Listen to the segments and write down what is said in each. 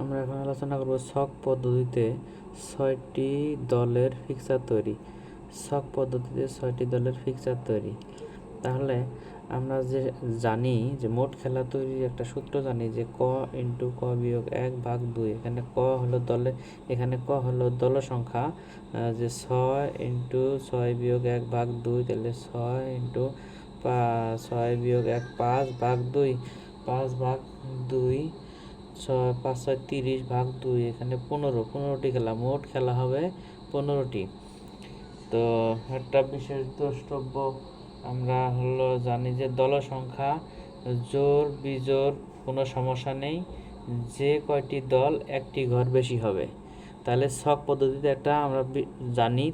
আমরা এখন আলোচনা করব ছক পদ্ধতিতে ছয়টি দলের ফিক্সার তৈরি। ছক পদ্ধতিতে ছয়টি দলের ফিক্সার তৈরি। তাহলে আমরা যে জানি যে মোট খেলা তৈরির একটা সূত্র জানি যে ক ইন্টু ক বিয়োগ এক ভাগ দুই। এখানে ক হলো দলে, এখানে ক হলো দল সংখ্যা। যে ছয় ইন্টু ছয় বিয়োগ এক ভাগ দুই, তাহলে ছয় ইন্টু ছয় বিয়োগ এক, পাঁচ ভাগ দুই। পাঁচ ভাগ দুই ছয়, পাঁচ, ছয়, তিরিশ ভাগ দুই, এখানে পনেরো, পনেরোটি খেলা, মোট খেলা হবে পনেরোটি। তো একটা বিশেষ দ্রষ্টব্য আমরা হলো জানি যে দল সংখ্যা জোর, বিজোর, কোনো সমস্যা নেই। যে কয়টি দল একটি ঘর বেশি হবে। তাহলে ছক পদ্ধতিতে একটা আমরা জানি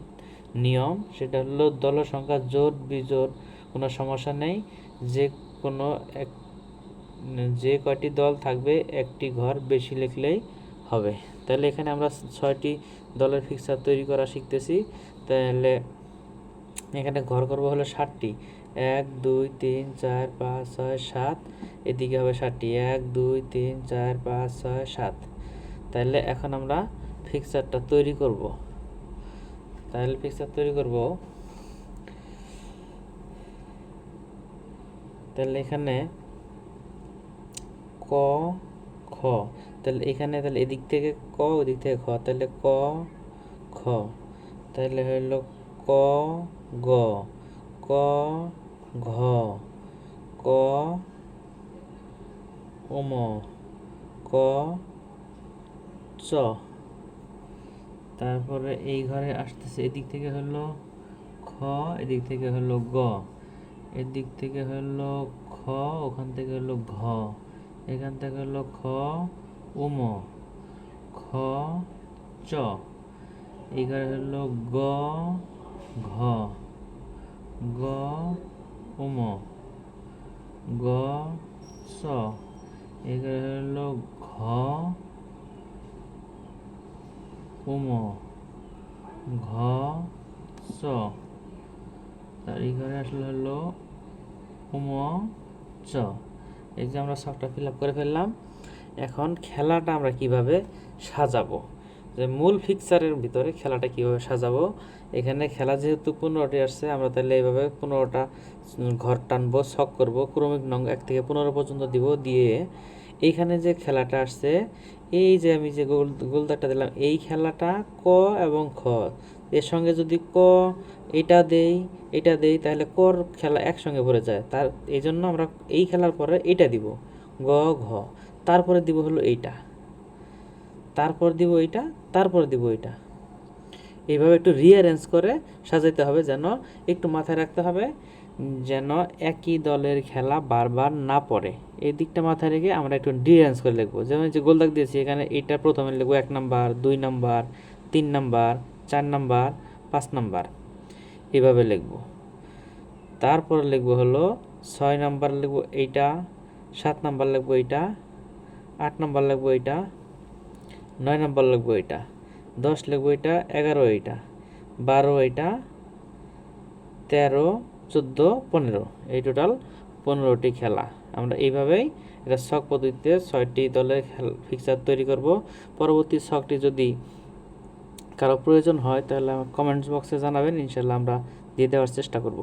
নিয়ম, সেটা হলো দল সংখ্যা জোর, বিজোর, কোনো সমস্যা নেই। যে কোনো এক যে কয়টি দল থাকবে, একটি ঘর বেশি লিখলেই হবে। তাহলে এখানে আমরা ছয়টি দলের ফিক্সার তৈরি করা শিখতেছি। তাহলে এখানে ঘর করব হলো ষাটটি এক, দুই, তিন, চার, পাঁচ, ছয়, সাত। এদিকে হবে ষাটটি এক, দুই, তিন, চার, পাঁচ, ছয়, সাত। তাহলে এখন আমরা ফিক্সারটা তৈরি করব। তাহলে ফিক্সার তৈরি করব। তাহলে এখানে ক, খ। তাহলে এখানে তাহলে এদিক থেকে ক, ওদিক থেকে খ। তাহলে ক, খ। তাহলে হইল ক, গ। ক, ঘ। ক ওম ক, চ। তারপরে এই ঘরে আসতেছে। এদিক থেকে হলো খ, এদিক থেকে হলো গ। এদিক থেকে হলো খ, ওখান থেকে হলো ঘ। এখান থেকে হলো খ, উম, খ, চ। এখানে হলো গ, ঘ, গ, উম, গ চ এখানে হলো ঘ, উম, ঘ চ তার এখানে আসলে হলো উম, চ। এই যে আমরা সবটা ফিল আপ করে ফেললাম। এখন খেলাটা আমরা কীভাবে সাজাবো? যে মূল ফিক্সারের ভিতরে খেলাটা কীভাবে সাজাবো? এখানে খেলা যেহেতু পনেরোটি আসছে, আমরা তাহলে এইভাবে পনেরোটা ঘর টানবো, ছক করব, ক্রমিক নং এক থেকে পনেরো পর্যন্ত দিব দিয়ে এইখানে যে খেলাটা আসছে, এই যে আমি যে গোল, গোলদারটা দিলাম, এই খেলাটা ক এবং খ এর সঙ্গে যদি ক, এটা দেই এটা দেই, তাহলে কর খেলা একসঙ্গে ভরে যায়। তার এই জন্য আমরা এই খেলার পরে এইটা দিব, গ, ঘ। তারপরে দিব হলো এইটা। তারপর দিব এইটা, তারপর দিব এইটা। এইভাবে একটু রিঅ্যারেঞ্জ করে সাজাইতে হবে যেন একটু মাথায় রাখতে হবে, যেন একই দলের খেলা বারবার না পড়ে। এই দিকটা মাথায় রেখে আমরা একটু রিঅ্যারেঞ্জ করে লিখব। যেমন যে গোলদাগ দিয়েছি, এখানে এইটা প্রথমে লিখব এক নাম্বার, দুই নাম্বার, তিন নাম্বার চার নাম্বার, পাঁচ নাম্বার। এভাবে লিখব। তারপরে লিখব হলো ছয় নাম্বার লিখব এইটা, সাত নাম্বার লিখব এইটা, আট নাম্বার লিখব এইটা, নয় নাম্বার লিখব এইটা, দশ লিখব এটা এগারো এইটা, বারো এইটা, তেরো, চোদ্দ, পনেরো। এই টোটাল পনেরোটি খেলা। আমরা এইভাবেই এটা ছক পদ্ধতিতে ছয়টি দলের ফিক্সার তৈরি করব। পরবর্তী ছকটি যদি কারও প্রয়োজন হয় তাহলে কমেন্টস বক্সে জানাবেন ইনশাল্লাহ আমরা দিয়ে দেওয়ার চেষ্টা করব।